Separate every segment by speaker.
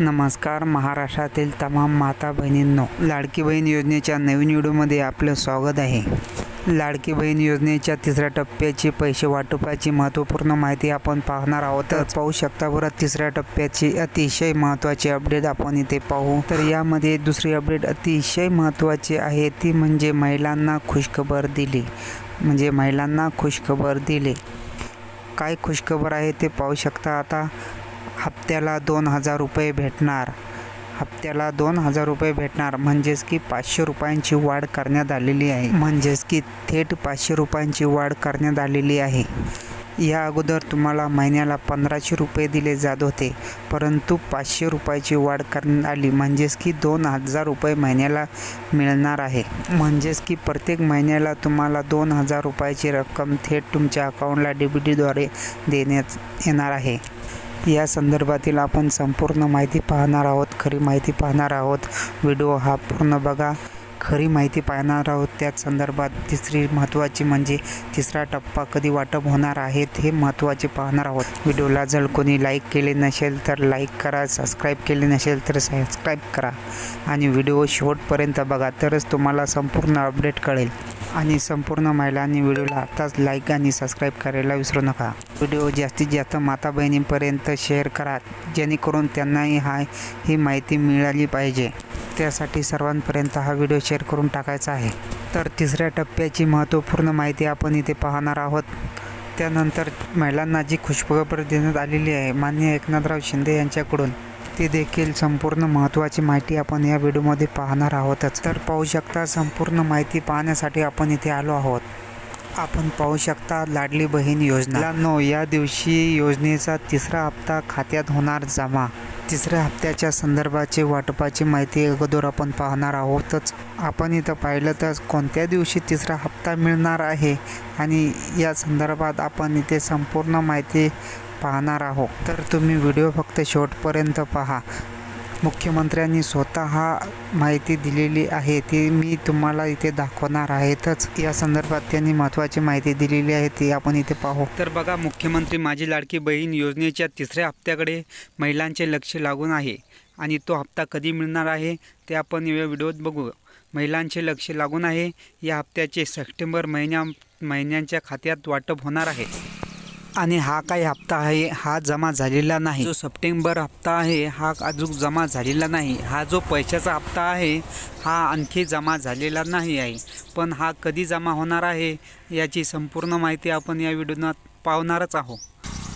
Speaker 1: नमस्कार. महाराष्ट्रातील तमाम माता बहिणींनो लाडकी बहीण योजनेच्या नवीन व्हिडिओमध्ये आपलं स्वागत आहे. लाडकी बहीण योजनेच्या तिसऱ्या टप्प्याची पैसे वाटपाची महत्त्वपूर्ण माहिती आपण पाहणार आहोत. तर पाहू शकता बरं तिसऱ्या टप्प्याची अतिशय महत्त्वाची अपडेट आपण इथे पाहू. तर यामध्ये दुसरी अपडेट अतिशय महत्त्वाची आहे ती म्हणजे महिलांना खुशखबर दिली. म्हणजे महिलांना खुशखबर दिली. काय खुशखबर आहे ते पाहू शकता आता. हप्त्याला दोन हजार रुपये भेटणार. हप्त्याला दोन हजार रुपये भेटणार. म्हणजेच की पाचशे रुपयांची वाढ करण्यात आलेली आहे. म्हणजेच की थेट पाचशे रुपयांची वाढ करण्यात आलेली आहे. या अगोदर तुम्हाला महिन्याला पंधराशे रुपये दिले जात होते. परंतु पाचशे रुपयाची वाढ करण्यात आली. म्हणजेच की दोन हजार रुपये महिन्याला मिळणार आहे. म्हणजेच की प्रत्येक महिन्याला तुम्हाला दोन हजार रुपयाची रक्कम थेट तुमच्या अकाउंटला डी बी टीद्वारे देण्यात येणार आहे. या संदर्भातील आपण संपूर्ण माहिती पाहणार आहोत खरी माहिती पाहणार आहोत. व्हिडिओ हा पूर्ण बघा. खरी माहिती पाहणार आहोत. त्याच संदर्भात तिसरी महत्त्वाची म्हणजे तिसरा टप्पा कधी वाटप होणार आहेत हे महत्त्वाचे पाहणार आहोत. व्हिडिओला जर कोणी लाईक केले नसेल तर लाईक करा सबस्क्राईब केले नसेल तर सबस्क्राईब करा. आणि व्हिडिओ शेवटपर्यंत बघा तरच तुम्हाला संपूर्ण अपडेट कळेल. आणि संपूर्ण महिलांनी व्हिडिओला आताच लाईक आणि सबस्क्राईब करायला विसरू नका. व्हिडिओ जास्तीत जास्त माता बहिणींपर्यंत शेअर करा जेणेकरून त्यांनाही हा ही माहिती मिळाली पाहिजे. त्यासाठी सर्वांपर्यंत हा व्हिडिओ शेअर करून टाकायचा आहे. तर तिसऱ्या टप्प्याची महत्त्वपूर्ण माहिती आपण इथे पाहणार आहोत. त्यानंतर महिलांना जी खुशखबर देण्यात आलेली आहे मान्य एकनाथराव शिंदे यांच्याकडून. ते देखील संपूर्ण महत्त्वाची माहिती आपण या व्हिडिओमध्ये पाहणार आहोतच. तर पाहू शकता संपूर्ण माहिती पाहण्यासाठी आपण इथे आलो आहोत. आपण पाहू शकता लाडली बहीण योजना. नो या दिवशी योजनेचा तिसरा हप्ता खात्यात होणार जमा. तिसऱ्या हप्त्याच्या संदर्भाची वाटपाची माहिती अगोदर आपण पाहणार आहोतच. आपण इथं पाहिलं तर कोणत्या दिवशी तिसरा हप्ता मिळणार आहे? आणि या संदर्भात आपण इथे संपूर्ण माहिती पाहणार आहोत. तर तुम्ही व्हिडिओ फक्त शेवटपर्यंत पहा. मुख्यमंत्र्यांनी स्वतः माहिती दिलेली आहे ती मी तुम्हाला इथे दाखवणार आहेतच. या संदर्भात त्यांनी महत्त्वाची माहिती दिलेली आहे ती आपण इथे पाहू. तर बघा मुख्यमंत्री माझी लाडकी बहीण योजनेच्या तिसऱ्या हप्त्याकडे महिलांचे लक्ष लागून आहे आणि तो हप्ता कधी मिळणार आहे ते आपण या व्हिडिओत बघू. महिलांचे लक्ष लागून आहे या हप्त्याचे सप्टेंबर महिन्या महिन्यांच्या खात्यात वाटप होणार आहे. आणि हा काही हप्ता आहे हा जमा झालेला नाही. जो सप्टेंबर हप्ता आहे हा अजून जमा झालेला नाही. हा जो पैशाचा हप्ता आहे हा आणखी जमा झालेला नाही आहे. पण हा कधी जमा होणार आहे याची संपूर्ण माहिती आपण या व्हिडिओनात पाहणारच आहोत.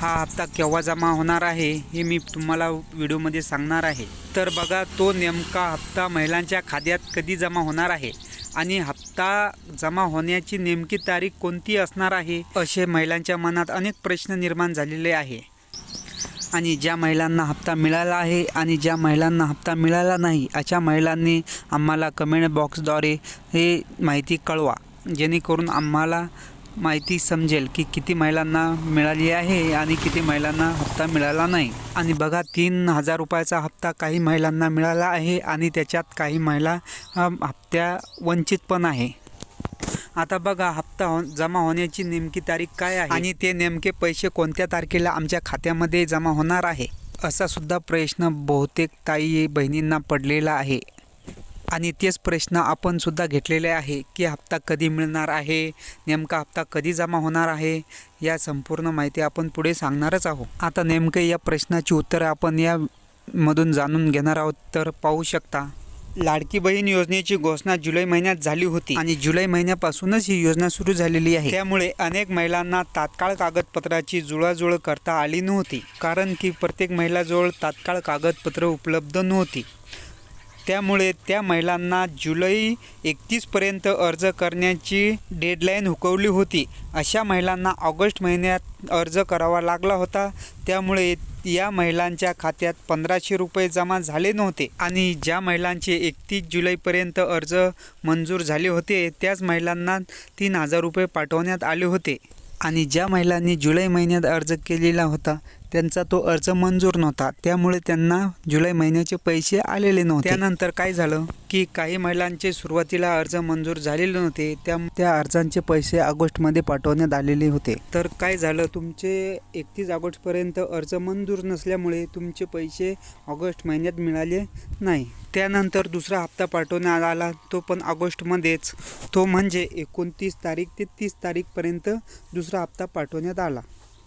Speaker 1: हा हप्ता केव्हा जमा होणार आहे हे मी तुम्हाला व्हिडिओमध्ये सांगणार आहे. तर बघा तो नेमका हप्ता महिलांच्या खात्यात कधी जमा होणार आहे? आणि हप्ता जमा होण्याची नेमकी तारीख कोणती असणार आहे असे महिलांच्या मनात अनेक प्रश्न निर्माण झालेले आहे. आणि ज्या महिलांना हप्ता मिळाला आहे आणि ज्या महिलांना हप्ता मिळाला नाही अशा महिलांनी आम्हाला कमेंट बॉक्सद्वारे हे माहिती कळवा. जेणेकरून आम्हाला माहिती समजेल की किती महिलांना मिळाली आहे आणि किती महिलांना हप्ता मिळाला नाही. आणि बघा तीन हजार रुपयाचा हप्ता काही महिलांना मिळाला आहे आणि त्याच्यात काही महिला हप्त्या वंचित पण आहे. आता बघा हप्ता हो जमा होण्याची नेमकी तारीख काय आहे? आणि ते नेमके पैसे कोणत्या तारखेला आमच्या खात्यामध्ये जमा होणार आहे? असा सुद्धा प्रश्न बहुतेक ताई बहिणींना पडलेला आहे. आणि तेच प्रश्न आपण सुद्धा घेतलेले आहे की हप्ता कधी मिळणार आहे नेमका हप्ता कधी जमा होणार आहे या संपूर्ण माहिती आपण पुढे सांगणारच आहोत. आता नेमके या प्रश्नाची उत्तरं आपण या मधून जाणून घेणार आहोत तर पाहू शकता. लाडकी बहीण योजनेची घोषणा जुलै महिन्यात झाली होती आणि जुलै महिन्यापासूनच ही योजना सुरू झालेली आहे. त्यामुळे अनेक महिलांना तात्काळ कागदपत्राची जुळाजुळ करता आली नव्हती कारण की प्रत्येक महिलाजवळ तात्काळ कागदपत्र उपलब्ध नव्हती. त्यामुळे त्या महिलांना जुलै एकतीसपर्यंत अर्ज करण्याची डेडलाईन हुकवली होती. अशा महिलांना ऑगस्ट महिन्यात अर्ज करावा लागला होता. त्यामुळे या महिलांच्या खात्यात पंधराशे रुपये जमा झाले नव्हते आणि ज्या महिलांचे एकतीस जुलैपर्यंत अर्ज मंजूर झाले होते त्याच महिलांना तीन हजार रुपये पाठवण्यात आले होते. आणि ज्या महिलांनी जुलै महिन्यात अर्ज केलेला होता त्यांचा तो अर्ज मंजूर नव्हता. त्यामुळे त्यांना जुलै महिन्याचे पैसे आलेले नव्हते. त्यानंतर काय झालं की काही महिलांचे सुरुवातीला अर्ज मंजूर झालेले नव्हते. त्या त्या अर्जांचे पैसे ऑगस्टमध्ये पाठवण्यात आलेले होते. तर काय झालं तुमचे एकतीस ऑगस्टपर्यंत अर्ज मंजूर नसल्यामुळे तुमचे पैसे ऑगस्ट महिन्यात मिळाले नाही. त्यानंतर दुसरा हप्ता पाठवण्यात आला तो पण ऑगस्टमध्येच. तो म्हणजे एकोणतीस तारीख ते तीस तारीखपर्यंत दुसरा हप्ता पाठवण्यात आला.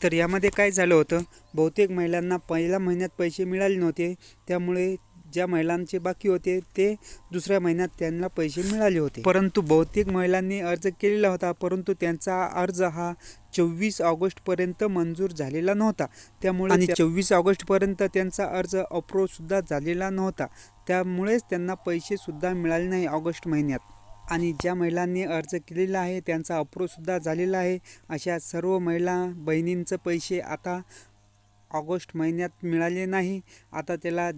Speaker 1: तर यामध्ये काय झालं होतं? बहुतेक महिलांना पहिल्या महिन्यात पैसे मिळाले नव्हते. त्यामुळे ज्या महिलांचे बाकी होते ते दुसऱ्या महिन्यात त्यांना पैसे मिळाले होते. परंतु बहुतेक महिलांनी अर्ज केलेला होता परंतु त्यांचा अर्ज हा चोवीस ऑगस्टपर्यंत मंजूर झालेला नव्हता. त्यामुळे आणि चोवीस ऑगस्टपर्यंत त्यांचा अर्ज अप्रूव्ह सुद्धा झालेला नव्हता. त्यामुळेच त्यांना पैसे सुद्धा मिळाले नाही ऑगस्ट महिन्यात. आणि ज्या महिलांनी अर्ज केलेला आहे त्यांचा अप्रूव्हसुद्धा झालेला आहे. अशा सर्व महिला बहिणींचं पैसे आता ऑगस्ट महिन्यात मिळाले नाही. आता त्याला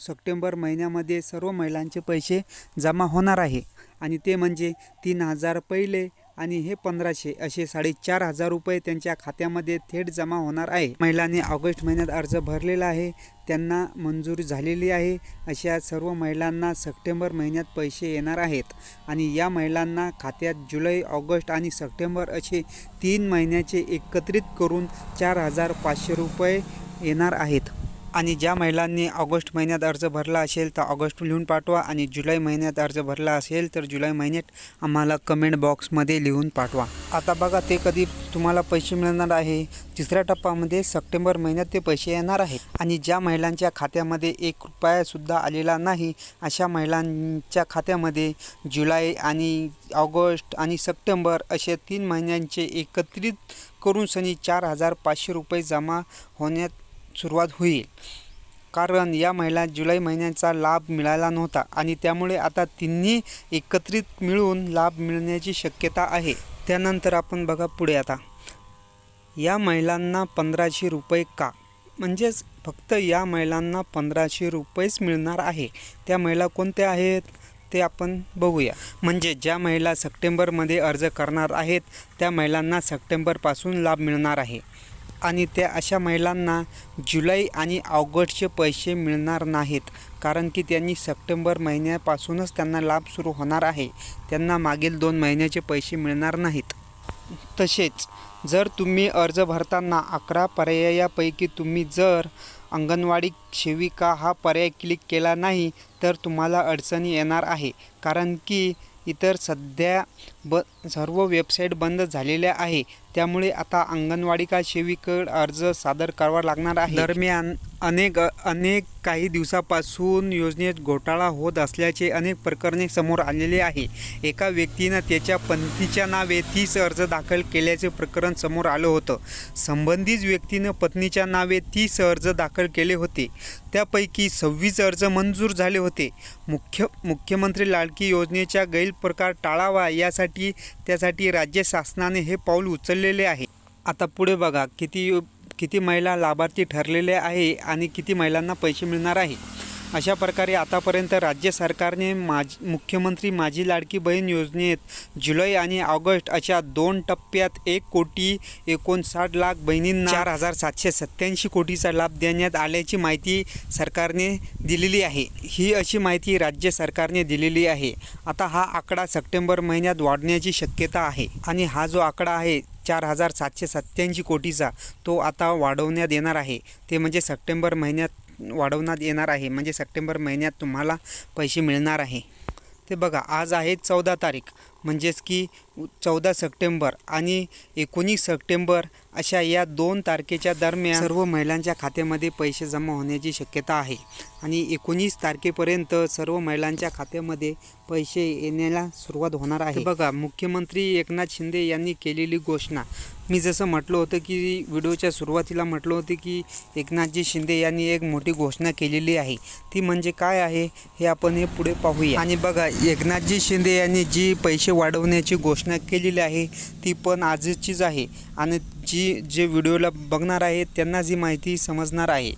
Speaker 1: सप्टेंबर महिन्यामध्ये सर्व महिलांचे पैसे जमा होणार आहे. आणि ते म्हणजे तीन हजार पहिले आणि हे पंधराशे असे साडेचार हजार रुपये त्यांच्या खात्यामध्ये थेट जमा होणार आहे. महिलांनी ऑगस्ट महिन्यात अर्ज भरलेला आहे. त्यांना मंजुरी झालेली आहे. अशा सर्व महिलांना सप्टेंबर महिन्यात पैसे येणार आहेत. आणि या महिलांना खात्यात जुलै ऑगस्ट आणि सप्टेंबर असे तीन महिन्याचे एकत्रित करून चार हजार पाचशे रुपये येणार आहेत. आणि ज्या महिलांनी ऑगस्ट महिन्यात अर्ज भरला असेल तर ऑगस्ट लिहून पाठवा आणि जुलै महिन्यात अर्ज भरला असेल तर जुलै महिन्यात आम्हाला कमेंट बॉक्समध्ये लिहून पाठवा. आता बघा ते कधी तुम्हाला पैसे मिळणार आहे? तिसऱ्या टप्प्यामध्ये सप्टेंबर महिन्यात ते पैसे येणार आहे आणि ज्या महिलांच्या खात्यामध्ये एक रुपयासुद्धा आलेला नाही अशा महिलांच्या खात्यामध्ये जुलै आणि ऑगस्ट आणि सप्टेंबर असे तीन महिन्यांचे एकत्रित करून सनी चार हजार पाचशे रुपये जमा होण्यात सुरुवात होईल. कारण या महिला जुलै महिन्याचा लाभ मिळाला नव्हता आणि त्यामुळे आता तिन्ही एकत्रित मिळून लाभ मिळण्याची शक्यता आहे. त्यानंतर आपण बघा पुढे आता. या महिलांना पंधराशे रुपये का? म्हणजेच फक्त या महिलांना पंधराशे रुपयेच मिळणार आहे. त्या महिला कोणत्या आहेत? ते आपण बघूया. म्हणजे ज्या महिला सप्टेंबरमध्ये अर्ज करणार आहेत त्या महिलांना सप्टेंबरपासून लाभ मिळणार आहे. आणि त्या अशा महिलांना जुलै आणि ऑगस्टचे पैसे मिळणार नाहीत. कारण की त्यांनी सप्टेंबर महिन्यापासूनच त्यांना लाभ सुरू होणार आहे. त्यांना मागील दोन महिन्याचे पैसे मिळणार नाहीत. तसेच जर तुम्ही अर्ज भरताना अकरा पर्यायापैकी तुम्ही जर अंगणवाडी सेविका हा पर्याय क्लिक केला नाही तर तुम्हाला अडचणी येणार आहे. कारण की इतर सध्या ब सर्व वेबसाईट बंद झालेल्या आहे. त्यामुळे आता अंगणवाडिका सेविकड अर्ज सादर करावा लागणार आहे. दरम्यान अनेक अनेक काही दिवसापासून योजनेत घोटाळा होत असल्याचे अनेक प्रकरणे समोर आलेले आहे. एका व्यक्तीनं त्याच्या पत्नीच्या नावे तीस अर्ज दाखल केल्याचे प्रकरण समोर आलं होतं. संबंधित व्यक्तीनं पत्नीच्या नावे तीस अर्ज दाखल केले होते. त्यापैकी सव्वीस अर्ज मंजूर झाले होते. मुख्य मुख्यमंत्री लाडकी योजनेच्या गैरप्रकार टाळावा यासाठी त्यासाठी राज्य शासनाने हे पाऊल उचललेले आहे. आता पुढे बघा किती किती महिला लाभार्थी ठरलेले आहे आणि किती महिलांना पैसे मिळणार आहे? अशा प्रकारे आतापर्यंत राज्य सरकारने माज मुख्यमंत्री माझी लाडकी बहीण योजनेत जुलै आणि ऑगस्ट अशा दोन टप्प्यात एक कोटी एकोणसाठ लाख बहिणींना चार हजार सातशे सत्त्याऐंशी कोटीचा लाभ देण्यात आल्याची माहिती सरकारने दिलेली आहे. ही अशी माहिती राज्य सरकारने दिलेली आहे. आता हा आकडा सप्टेंबर महिन्यात वाढण्याची शक्यता आहे आणि हा जो आकडा आहे चार हजार सातशे सत्त्याऐंशी कोटीचा तो आता वाढवण्यात येणार आहे. ते म्हणजे सप्टेंबर महिन्यात वाढवण्यात येणार आहे. म्हणजे सप्टेंबर महिन्यात तुम्हाला पैसे मिळणार आहे. ते बघा आज आहे चौदा तारीख. म्हणजेच की चौदा सप्टेंबर आणि एकोणीस सप्टेंबर अशा या दोन तारखेच्या दरम्यान सर्व महिलांच्या खात्यामध्ये पैसे जमा होण्याची शक्यता आहे. आणि एकोणीस तारखेपर्यंत सर्व महिलांच्या खात्यामध्ये पैसे येण्याला सुरुवात होणार आहे. बघा मुख्यमंत्री एकनाथ शिंदे यांनी केलेली घोषणा. मी जसं म्हटलं होतं की व्हिडिओच्या सुरुवातीला म्हटलं होतं की एकनाथजी शिंदे यांनी एक मोठी घोषणा केलेली आहे. ती म्हणजे काय आहे हे आपण हे पुढे पाहूया. आणि बघा एकनाथजी शिंदे यांनी जी पैसे वाढवण्याची घोषणा केलेली आहे ती पण आजचीच आहे. आणि जी जे व्हिडिओला बघणार आहे त्यांना जी माहिती समजणार आहे.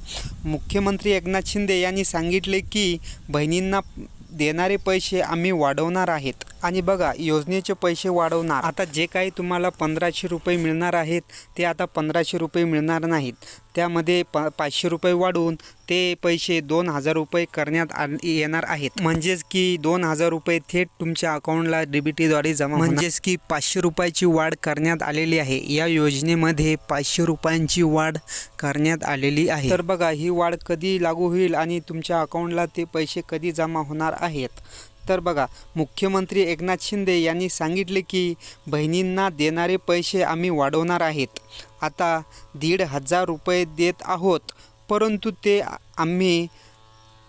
Speaker 1: मुख्यमंत्री एकनाथ शिंदे यांनी सांगितले की बहिणींना देणारे पैसे आम्ही वाढवणार आहेत. आणि बघा योजनेचे पैसे वाढवणार. आता जे काही तुम्हाला पंधराशे रुपये मिळणार आहेत ते आता पंधराशे रुपये मिळणार नाहीत. त्यामध्ये प पाचशे रुपये वाढवून ते पैसे दोन हजार रुपये करण्यात आल येणार आहेत. म्हणजेच की दोन हजार रुपये थेट तुमच्या अकाउंटला डीबीटीद्वारे जमा म्हणजेच की पाचशे रुपयाची वाढ करण्यात आलेली आहे. या योजनेमध्ये पाचशे रुपयांची वाढ करण्यात आलेली आहे. तर बघा ही वाढ कधी लागू होईल आणि तुमच्या अकाउंटला ते पैसे कधी जमा होणार आहेत? तर बघा मुख्यमंत्री एकनाथ शिंदे यांनी सांगितले की बहिणींना देणारे पैसे आम्ही वाढवणार आहेत. आता दीड हजार रुपये देत आहोत परंतु ते आम्ही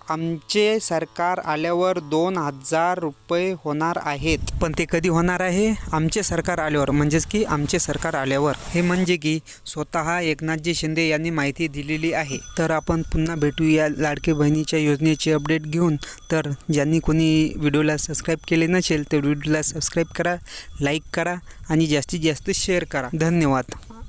Speaker 1: आमचे सरकार आल्यावर दोन हजार रुपये होणार आहेत. पण ते कधी होणार आहे? आमचे सरकार आल्यावर. म्हणजेच की आमचे सरकार आल्यावर. हे म्हणजे की स्वतः एकनाथजी शिंदे यांनी माहिती दिलेली आहे. तर आपण पुन्हा भेटूया लाडके बहिणीच्या योजनेची अपडेट घेऊन. तर ज्यांनी कोणी व्हिडिओला सबस्क्राईब केले नसेल तर व्हिडिओला सबस्क्राईब करा लाईक करा आणि जास्तीत जास्त शेअर करा. धन्यवाद.